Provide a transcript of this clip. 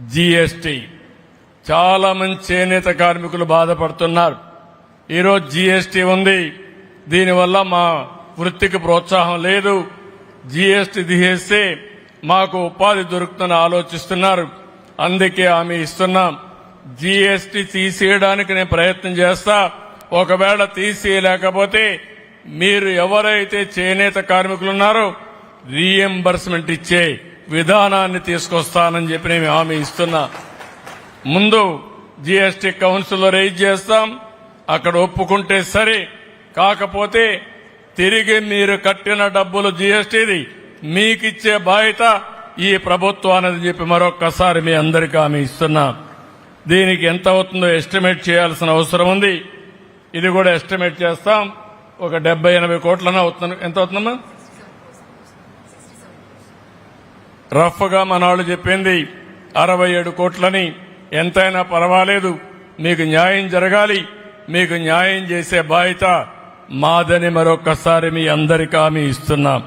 GST చాలా మంది చేనేత కార్మికులు బాధపడుతున్నారు. ఈరోజు జీఎస్టీ ఉంది. దీనివల్ల మా వృత్తికి ప్రోత్సాహం లేదు. జీఎస్టీ తీసేస్తే మాకు ఉపాధి దొరుకుతుందని ఆలోచిస్తున్నారు. అందుకే ఆమె ఇస్తున్నాం. జీఎస్టీ తీసేయడానికి నేను ప్రయత్నం చేస్తా. ఒకవేళ తీసేయలేకపోతే మీరు ఎవరైతే చేనేత కార్మికులున్నారో రీఎంబర్స్మెంట్ ఇచ్చే విధానాన్ని తీసుకొస్తానని చెప్పి నేను హామీ ఇస్తున్నా. ముందు జీఎస్టీ కౌన్సిల్లో రైజ్ చేస్తాం. అక్కడ ఒప్పుకుంటే సరే. కాకపోతే తిరిగి మీరు కట్టిన డబ్బులు జీఎస్టీది మీకిచ్చే బాధ్యత ఈ ప్రభుత్వానికి చెప్పి మరొక్కసారి మీ అందరికీ ఆమె ఇస్తున్నా. దీనికి ఎంత అవుతుందో ఎస్టిమేట్ చేయాల్సిన అవసరం ఉంది. ఇది కూడా ఎస్టిమేట్ చేస్తాం. ఒక డెబ్బై ఎనభై కోట్లన అవుతుంది ఎంత అవుతుందమ్మా? రఫ్గా మన వాళ్ళు చెప్పింది. అరవై ఏడు కోట్లని ఎంతైనా పర్వాలేదు. మీకు న్యాయం జరగాలి. మీకు న్యాయం చేసే బాధ్యత మాదని మరొక్కసారి మీ అందరికీ హామీ ఇస్తున్నాం.